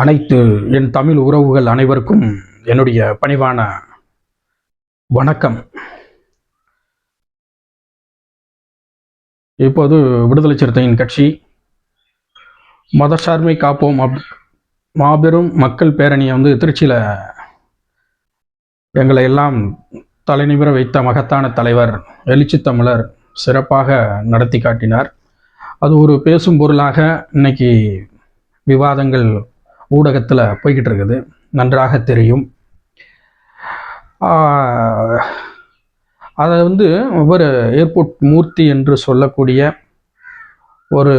அனைத்து என் தமிழ் உறவுகள் அனைவருக்கும் என்னுடைய பணிவான வணக்கம். இப்போது விடுதலை சிறுத்தையின் கட்சி. மதசார்மை காப்போம் அப் மாபெரும் மக்கள் பேரணியை வந்து திருச்சியில் எங்களை எல்லாம் தலைநிமிர வைத்த மகத்தான தலைவர் எழுச்சி தமிழர் சிறப்பாக நடத்தி காட்டினார். அது ஒரு பேசும் பொருளாக இன்னைக்கு விவாதங்கள் ஊடகத்தில் போய்கிட்டு இருக்குது. நன்றாக தெரியும். அதை வந்து ஒரு ஏர்போர்ட் மூர்த்தி என்று சொல்லக்கூடிய ஒரு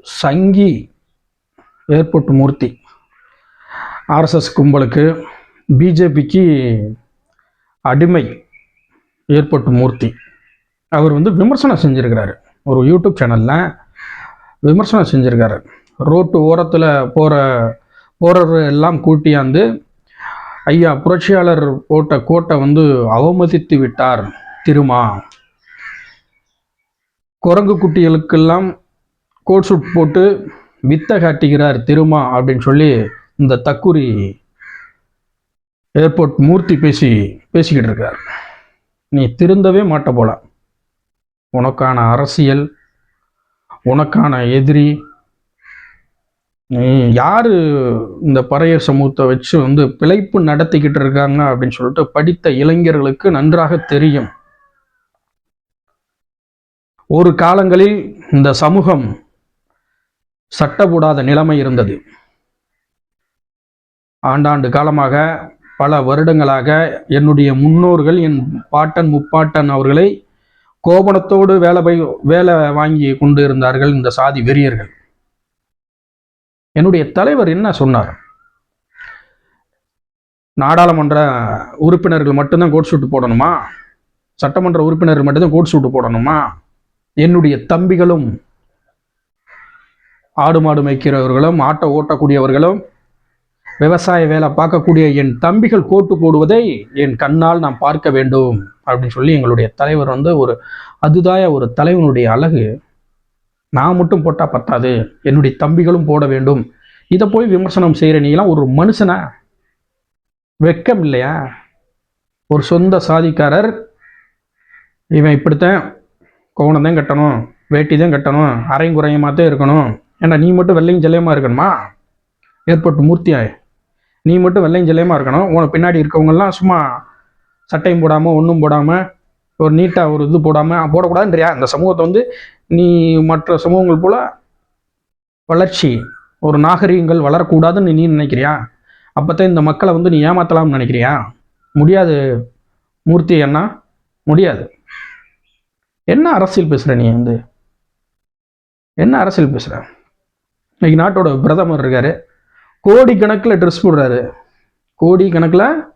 சங்கி ஏர்போர்ட் மூர்த்தி ஆர்எஸ்எஸ் கும்பலுக்கு பிஜேபிக்கு அடிமை ஏர்போர்ட் மூர்த்தி. அவர் வந்து விமர்சனம் செஞ்சுருக்கிறாரு. ஒரு யூடியூப் சேனலில் விமர்சனம் செஞ்சுருக்காரு. ரோட்டு ஓரத்தில் போகிற போகிறவர் எல்லாம் கூட்டியாந்து ஐயா புரட்சியாளர் போட்ட கோட்டை வந்து அவமதித்து விட்டார். திருமா. குரங்கு குட்டிகளுக்கெல்லாம் கோட் சூட் போட்டு வித்தை காட்டுகிறார் திருமா அப்படின்னு சொல்லி இந்த தக்குரி ஏர்போர்ட் மூர்த்தி பேசி பேசிக்கிட்டு இருக்கார். நீ திருந்தவே மாட்ட போல. உனக்கான அரசியல் உனக்கான எதிரி யாரு இந்த பறையர் சமூகத்தை வச்சு வந்து பிழைப்பு நடத்திக்கிட்டு இருக்காங்க அப்படின்னு சொல்லிட்டு படித்த இளைஞர்களுக்கு நன்றாக தெரியும். ஒரு காலங்களில் இந்த சமூகம் சட்டப்படாத நிலைமை இருந்தது. ஆண்டாண்டு காலமாக பல வருடங்களாக என்னுடைய முன்னோர்கள் என் பாட்டன் முப்பாட்டன் அவர்களை கோபணத்தோடு வேலை பை வேலை வாங்கி கொண்டு இருந்தார்கள் இந்த சாதி வெறியர்கள். என்னுடைய தலைவர் என்ன சொன்னார்? நாடாளுமன்ற உறுப்பினர்கள் மட்டும்தான் கோட் சூட்டு போடணுமா? சட்டமன்ற உறுப்பினர்கள் மட்டும்தான் கோட் சூட்டு போடணுமா? என்னுடைய தம்பிகளும் ஆடு மாடு மேய்க்கிறவர்களும் ஆட்டை ஓட்டக்கூடியவர்களும் விவசாய வேலை பார்க்கக்கூடிய என் தம்பிகள் கோட்டு போடுவதை என் கண்ணால் நான் பார்க்க வேண்டும் அப்படின்னு சொல்லி எங்களுடைய தலைவர் வந்து ஒரு அதுதாய ஒரு தலைவனுடைய அழகு. நான் மட்டும் போட்டால் பத்தாது. என்னுடைய தம்பிகளும் போட வேண்டும். இதை போய் விமர்சனம் செய்கிற நீங்களாம் ஒரு மனுஷனா? வெக்கம் இல்லையா? ஒரு சொந்த சாதிக்காரர். இவன் இப்படித்தான் கோணம் தான் கட்டணும் வேட்டி தான் கட்டணும் அரைங்குறையமாக தான் இருக்கணும். ஏன்னா நீ மட்டும் வெள்ளையும் ஜெல்லையமாக இருக்கணுமா? ஏற்பட்டு மூர்த்தியாய். நீ மட்டும் வெள்ளையும் ஜெல்லையமாக இருக்கணும்? உனக்கு பின்னாடி இருக்கவங்கெல்லாம் சும்மா சட்டையும் போடாமல் ஒன்றும் போடாமல் ஒரு நீட்டாக ஒரு இது போடாமல் போடக்கூடாதுன்றியா? இந்த சமூகத்தை வந்து நீ மற்ற சமூகங்கள் போல் வளர்ச்சி ஒரு நாகரிகங்கள் வளரக்கூடாதுன்னு நீ நினைக்கிறியா? அப்போத்தான் இந்த மக்களை வந்து நீ ஏமாத்தலாம்னு நினைக்கிறியா? முடியாது மூர்த்தி அண்ணா முடியாது. என்ன அரசியல் பேசுகிற நீ வந்து? என்ன அரசியல் பேசுகிற இன்னைக்கு நாட்டோட பிரதமர் இருக்காரு. கோடி கணக்கில் ட்ரெஸ் போடுறாரு. கோடி கணக்கில்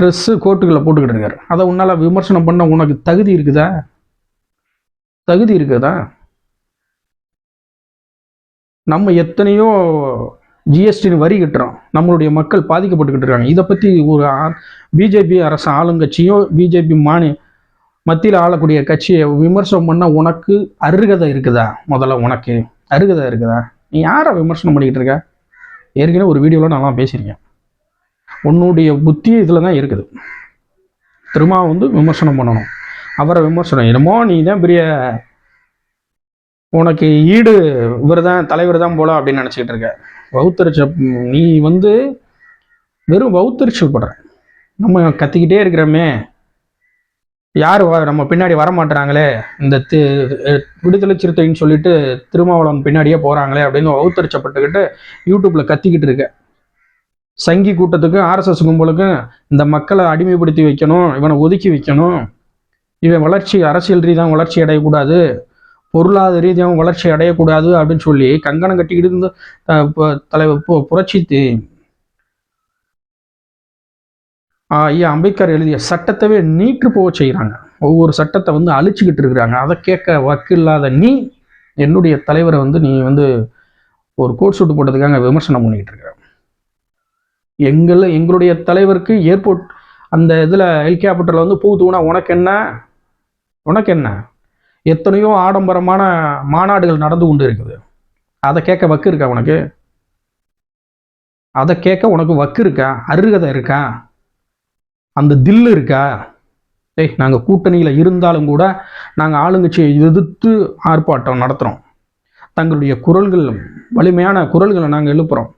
ட்ரெஸ்ஸு கோட்டுகளை போட்டுக்கிட்டு இருக்காரு. அதை உன்னால் விமர்சனம் பண்ண உனக்கு தகுதி இருக்குதா? தகுதி இருக்குதா? நம்ம எத்தனையோ ஜிஎஸ்டின்னு வரி கட்டுறோம். நம்மளுடைய மக்கள் பாதிக்கப்பட்டுக்கிட்டு இருக்காங்க. இதை பற்றி ஒரு பிஜேபி அரசு ஆளுங்கட்சியோ பிஜேபி மாநில மத்தியில் ஆளக்கூடிய கட்சியை விமர்சனம் பண்ண உனக்கு அருகதை இருக்குதா? முதல்ல உனக்கு அருகதை இருக்குதா? நீ யாரை விமர்சனம் பண்ணிக்கிட்டு இருக்க? ஏற்கனவே ஒரு வீடியோவில் நல்லா பேசியிருக்கேன். உன்னுடைய புத்தி இதில் தான் இருக்குது. திரும்ப வந்து விமர்சனம் பண்ணணும். அவரை விமர்சனம் என்னமோ நீ தான் பெரிய உனக்கு ஈடு இவர் தான் தலைவர் தான் போல அப்படின்னு நினச்சிக்கிட்டு இருக்க. வவுத்தரிச்ச நீ வந்து வெறும் வவுத்தரிச்சல் படுற. நம்ம கத்திக்கிட்டே இருக்கிறோமே. யார் வ- நம்ம பின்னாடி வர மாட்டுறாங்களே இந்த தி விடுதலை சிறுத்தைன்னு சொல்லிட்டு திருமாவளவன் பின்னாடியே போகிறாங்களே அப்படின்னு வவுத்தரிச்சப்பட்டுக்கிட்டு யூடியூப்பில் கத்திக்கிட்டு இருக்க. சங்கி கூட்டத்துக்கும் ஆர்எஸ்எஸ் கும்பலுக்கும் இந்த மக்களை அடிமைப்படுத்தி வைக்கணும் இவனை ஒதுக்கி வைக்கணும். இவன் வளர்ச்சி அரசியல் ரீதியாக வளர்ச்சி அடையக்கூடாது. பொருளாதார ரீதியாகவும் வளர்ச்சி அடையக்கூடாது அப்படின்னு சொல்லி கங்கணம் கட்டிக்கிட்டு இருந்த தலைவர் பு- புரட்சி ஆ, ஐயா அம்பேத்கர் எழுதிய சட்டத்தவே நீற்று போக செய்கிறாங்க ஒவ்வொரு சட்டத்தை வந்து அழிச்சுக்கிட்டு இருக்கிறாங்க. அதை கேட்க வக்கில்லாத நீ என்னுடைய தலைவரை வந்து நீ வந்து ஒரு கோட் சூட்டு போட்டதுக்காக விமர்சனம் பண்ணிக்கிட்டு இருக்க எங்களை எங்களுடைய தலைவருக்கு ஏர்போர்ட் அந்த இதில் ஹெலிகாப்டரில் வந்து பூ தூணா உனக்கு என்ன? உனக்கு என்ன? எத்தனையோ ஆடம்பரமான மாநாடுகள் நடந்து கொண்டு இருக்குது. அதை கேட்க வக்கு இருக்கா உனக்கு? அதை கேட்க உனக்கு வக்கு இருக்கா? அருகதை இருக்கா? அந்த தில்லு இருக்கா? டேய் நாங்கள் கூட்டணியில் இருந்தாலும் கூட நாங்கள் ஆளுங்கட்சியை எதிர்த்து ஆர்ப்பாட்டம் நடத்துகிறோம் தங்களுடைய குரல்கள் வலிமையான குரல்களை நாங்கள் எழுப்புகிறோம்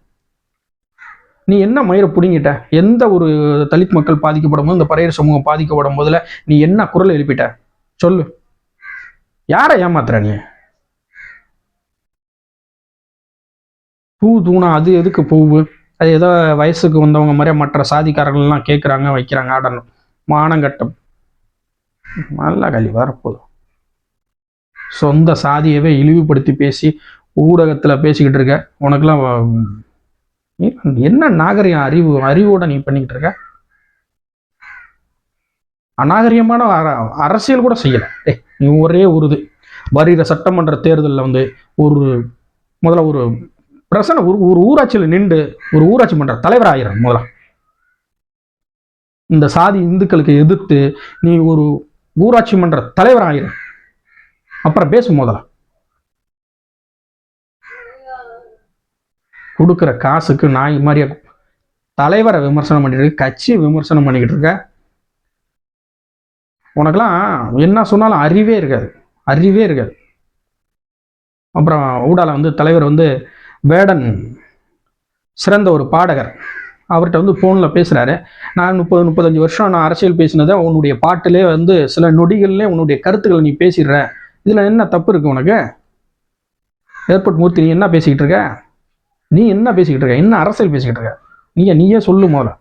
நீ என்ன மயிரை பிடுங்கிட்ட? எந்த ஒரு தலித் மக்கள் பாதிக்கப்படும் போது இந்த பறையர் சமூகம் பாதிக்கப்படும் போதில் நீ என்ன குரல் எழுப்பிட்ட? சொல்லு. யாரை ஏமாத்துற நீ? பூ தூணா அது எதுக்கு பூவு? அது ஏதோ வயசுக்கு வந்தவங்க மாதிரி மற்ற சாதிக்காரர்கள்லாம் கேட்குறாங்க வைக்கிறாங்க ஆடணும். மானங்கட்டம் நல்லா கல்வி வரப்போதும். சொந்த சாதியவே இழிவுபடுத்தி பேசி ஊடகத்தில் பேசிக்கிட்டு இருக்க. உனக்குலாம் நீ என்ன நாகரிகம் அறிவு அறிவோட நீ பண்ணிக்கிட்டு இருக்க? அநாகரிகமான அரசியல் கூட செய்யலை. டே ஒரே ஒரு இது வருகிற சட்டமன்ற தேர்தலில் வந்து ஒரு முதல்ல ஒரு பிரசனை ஒரு ஒரு ஊராட்சியில் நின்று ஒரு ஊராட்சி மன்ற தலைவர் ஆகிறார் முதல்ல. இந்த சாதி இந்துக்களுக்கு எதிர்த்து நீ ஒரு ஊராட்சி மன்ற தலைவர் ஆகிற அப்புறம் பேசு முதல்ல. கொடுக்குற காசுக்கு நாய் மாதிரியா தலைவரை விமர்சனம் பண்ணிட்டு இருக்க கட்சியை விமர்சனம் பண்ணிக்கிட்டு இருக்க. உனக்கெல்லாம் என்ன சொன்னாலும் அறிவே இருக்காது. அறிவே இருக்காது. அப்புறம் ஊடால வந்து தலைவர் வந்து வேடன் சிறந்த ஒரு பாடகர். அவர்கிட்ட வந்து ஃபோனில் பேசுகிறாரு நான் முப்பது முப்பத்தஞ்சு வருஷம் நான் அரசியல் பேசினதை உன்னுடைய பாட்டிலே வந்து சில நொடிகள்லேயே உன்னுடைய கருத்துக்களை நீ பேசிடுற. இதில் என்ன தப்பு இருக்கு உனக்கு? ஏர்போர்ட் மூர்த்தி நீ என்ன பேசிக்கிட்டு இருக்க? நீ என்ன பேசிக்கிட்டு இருக்க? என்ன அரசியல் பேசிக்கிட்டு இருக்க? நீ நீயே சொல்லு முதல்ல.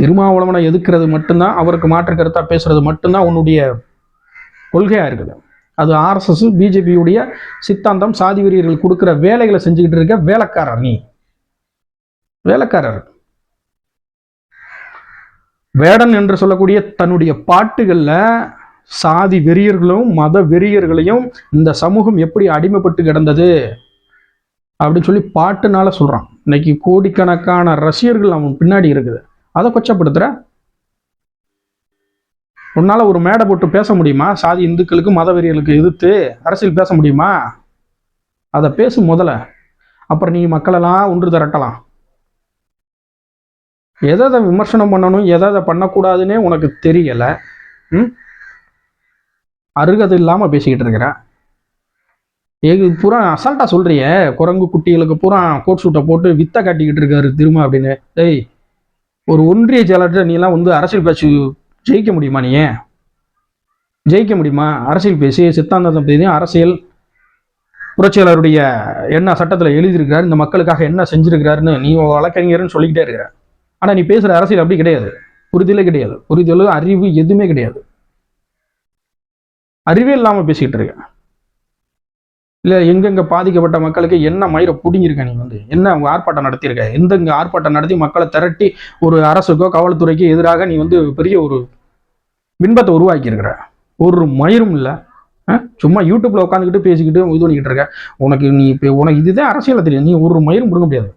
திருமாவளவனை எதுக்குறது மட்டும்தான் அவருக்கு மாற்று கருத்தாக பேசுறது மட்டும்தான் உன்னுடைய கொள்கையாக இருக்குது. அது ஆர்எஸ்எஸ் பிஜேபியுடைய சித்தாந்தம் சாதி வெறியர்கள் கொடுக்குற வேலைகளை செஞ்சுக்கிட்டு இருக்க வேலைக்காரர் நீ. வேலைக்காரர். வேடன் என்று சொல்லக்கூடிய தன்னுடைய பாட்டுகளில் சாதி வெறியர்களும் மத வெறியர்களையும் இந்த சமூகம் எப்படி அடிமைப்பட்டு கிடந்தது அப்படின்னு சொல்லி பாட்டுனால சொல்றான். இன்னைக்கு கோடிக்கணக்கான ரசிகர்கள் அவன் பின்னாடி இருக்குது. அதை கொச்சப்படுத்துற? உன்னால் ஒரு மேடை போட்டு பேச முடியுமா? சாதி இந்துக்களுக்கு மதவெறிகளுக்கு எதிர்த்து அரசியல் பேச முடியுமா? அதை பேசு முதல்ல. அப்புறம் நீ மக்களெல்லாம் ஒன்று திரட்டலாம். எதை எதை விமர்சனம் பண்ணணும் எதை எதை பண்ணக்கூடாதுன்னே உனக்கு தெரியலை. ம்? அருகது இல்லாமல் பேசிக்கிட்டு இருக்கிறேன் ஏகு பூரா அசால்ட்டாக சொல்கிறிய குரங்கு குட்டிகளுக்கு பூரா கோட் சூட்டை போட்டு வித்தை காட்டிக்கிட்டு இருக்காரு திரும்ப அப்படின்னு. டேய் ஒரு ஒன்றிய செயலர்கிட்ட நீ எல்லாம் வந்து அரசியல் பேச்சு ஜெயிக்க முடியுமா நீ? ஜெயிக்க முடியுமா? அரசியல் பேசி சித்தாந்தத்தை பேசி அரசியல் புரட்சியாளருடைய என்ன சட்டத்தில் எழுதியிருக்கிறார் இந்த மக்களுக்காக என்ன செஞ்சிருக்கிறாருன்னு நீ வழக்கறிஞர்னு சொல்லிக்கிட்டே இருக்கிற. ஆனால் நீ பேசுகிற அரசியல் அப்படி கிடையாது. புரிதலே கிடையாது. புரிதல் அறிவு எதுவுமே கிடையாது. அறிவே இல்லாமல் பேசிக்கிட்டு இருக்கேன் இல்லை எங்கெங்கே பாதிக்கப்பட்ட மக்களுக்கு என்ன மயிரை பிடிங்கிருக்க நீ வந்து? என்ன அவங்க ஆர்ப்பாட்டம் நடத்தியிருக்க எந்தெங்க ஆர்ப்பாட்டம் நடத்தி மக்களை திரட்டி ஒரு அரசுக்கோ காவல்துறைக்கோ எதிராக நீ வந்து பெரிய ஒரு பின்பத்தை உருவாக்கியிருக்கிற? ஒரு மயிரும் இல்லை. சும்மா யூடியூப்ல உட்காந்துக்கிட்டு பேசிக்கிட்டு இது பண்ணிக்கிட்டு இருக்க. உனக்கு நீ இப்போ உனக்கு இதுதான் அரசியலில் தெரியும். நீ ஒரு மயிரும் கொடுக்க முடியாது.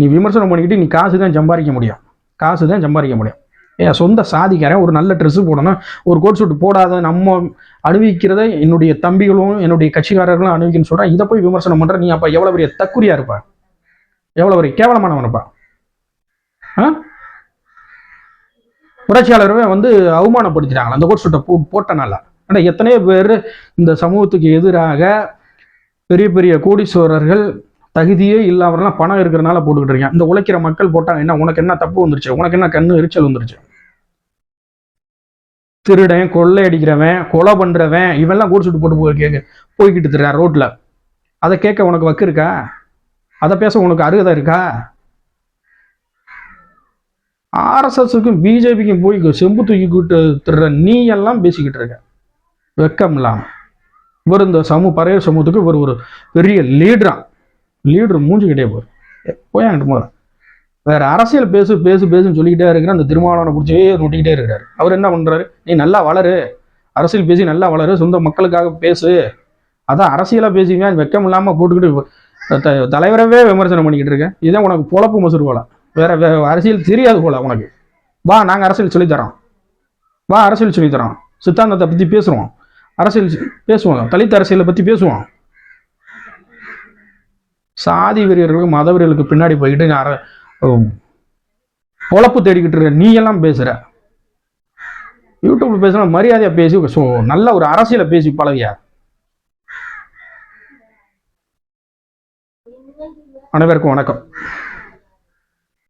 நீ விமர்சனம் பண்ணிக்கிட்டு நீ காசு தான் சம்பாதிக்க முடியும். காசு தான் சம்பாதிக்க முடியும். என் சொந்த சாதிக்காரன் ஒரு நல்ல ட்ரெஸ்ஸு போடணும். ஒரு கோட் சூட் போடாத நம்ம அனுபவிக்கிறத என்னுடைய தம்பிகளும் என்னுடைய கட்சிக்காரர்களும் அனுபவிக்கணும்னு சொல்கிறேன் இதை போய் விமர்சனம் பண்ணுற நீ அப்போ எவ்வளோ பெரிய தக்குரியா இருப்பா? எவ்வளோ பெரிய கேவலமானவன் இருப்பா? ஆ? புரட்சியாளரவே வந்து அவமானப்படுத்திட்டாங்க அந்த கோட் சூட்டை போ போட்டனால. ஆனால் எத்தனையோ பேர் இந்த சமூகத்துக்கு எதிராக பெரிய பெரிய கோடீஸ்வரர்கள் தகுதியே இல்லாமலாம் பணம் இருக்கிறனால போட்டுக்கிட்டு இருக்கேன். இந்த உழைக்கிற மக்கள் போட்டாங்க என்ன உனக்கு என்ன தப்பு வந்துருச்சு? உனக்கு என்ன கண்ணு எரிச்சல் வந்துருச்சு? திருடன் கொள்ளை அடிக்கிறவன் கொலை பண்றவன் இவெல்லாம் கூட சுட்டு போட்டு போய் கேட்க போய்கிட்டு திரிறான் ரோட்ல. அதை கேட்க உனக்கு வக்கு இருக்கா? அதை பேச உனக்கு அருகதை இருக்கா? ஆர்எஸ்எஸ்க்கும் பிஜேபிக்கும் போய் செம்பு தூக்கிக்கிட்டு திடுற நீ எல்லாம் பேசிக்கிட்டு இருக்க. வெக்கம் இல்லாம இவர் இந்த சமூக பறைய சமூகத்துக்கு இவர் ஒரு பெரிய லீடரா லீடர் மூஞ்சிக்கிட்டே போர். போயாங்கிட்டு போற வேற அரசியல் பேசு பேசு பேசுன்னு சொல்லிக்கிட்டே இருக்கிற அந்த திருமாவளவனை பிடிச்சே நோட்டிக்கிட்டே இருக்கிறாரு. அவர் என்ன பண்றாரு? நீ நல்லா வளரு. அரசியல் பேசி நல்லா வளரு. சொந்த மக்களுக்காக பேசு. அதான் அரசியலாக பேசுவேன் வெக்கம் இல்லாமல் போட்டுக்கிட்டு த- தலைவரவே விமர்சனம் பண்ணிக்கிட்டு இருக்கேன் இதான் உனக்கு பொழப்பு மசூர் போல வேற வே- அரசியல் தெரியாது போல உனக்கு. வா நாங்கள் அரசியல் சொல்லித்தரோம் வா அரசியல் சொல்லித்தரோம் சித்தாந்தத்தை பற்றி பேசுவோம். அரசியல் பேசுவோம். தலித் அரசியலை பற்றி பேசுவோம். சாதி வெறியர்களுக்கு மத வெறியர்களுக்கு பின்னாடி போயிட்டு நான் பொழப்பு தேடிக்கிட்டு இருக்க நீ எல்லாம் பேசுற. யூடியூப்ல பேசுனா மரியாதையாக பேசி ஸோ நல்ல ஒரு அரசியலை பேசி பழகியா? அனைவருக்கும் வணக்கம்.